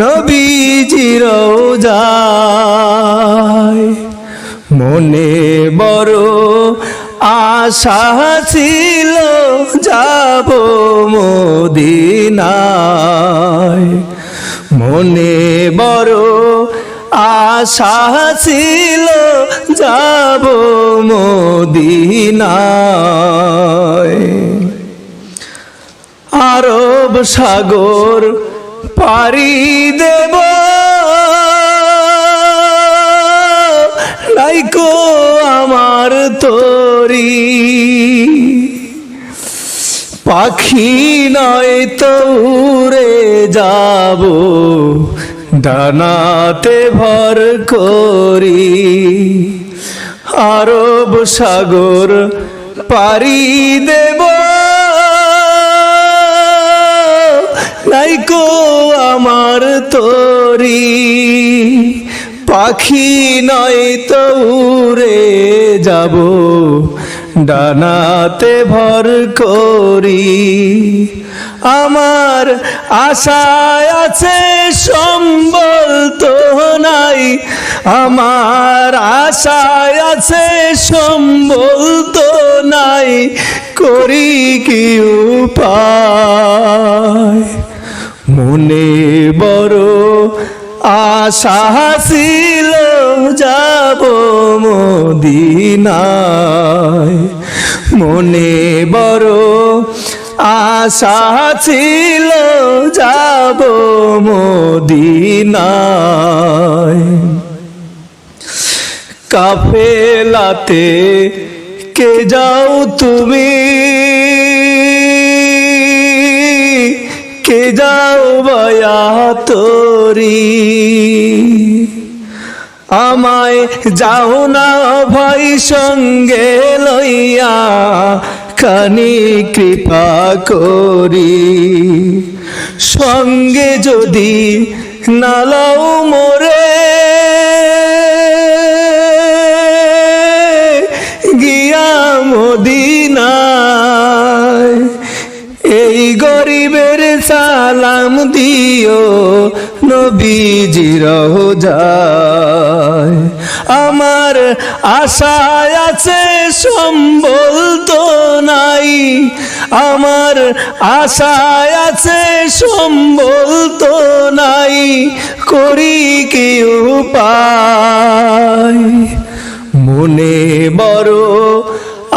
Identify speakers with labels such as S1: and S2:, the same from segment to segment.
S1: নবীজির যায় মনে বড় আশা ছিল, যাব মদিনায়। মনে বড় আশা ছিল, যাব মদিনায়। আরব সাগর পারি দেব। নাইকো আমার তরি। পাখি নয় তো উড়ে যাব, ডানাতে ভর করি। আরব সাগর পারি দেব। নাইকো আমার তরি। পাখি নয় তো উড়ে যাব, ডানাতে ভর করি। আমার আশায় আছে সম্বল তো নাই, আমার আশায় আছে সম্বল তো নাই, করি কি উপায়? মনে বড় আশা ছিল যাব মদিনায়। মনে বড় আশা যাব মদিনায়। কাফেলাতে কে যাও তুমি? কে যাও বয়া তোরি। আমায় যাও না ভাই সঙ্গে লইয়া খানি কৃপা করি। সঙ্গে যদি নালাও মোরে সালাম দিও নবীজির যায়। আমার আশায় আছে সম্বল তো নাই। আমার আশায় আছে সম্বল তো নাই। করি কি উপায়? মনে বড়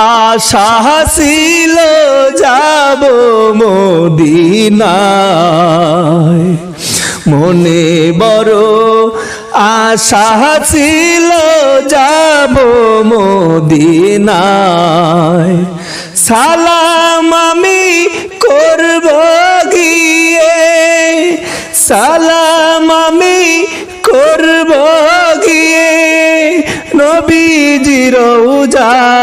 S1: আশা ছিল যাব মদিনায়। মনে বড় আশা ছিল যাব মদিনায়। সালাম আমি করব গিয়ে, সালাম আমি করব গিয়ে, নবীজির যায়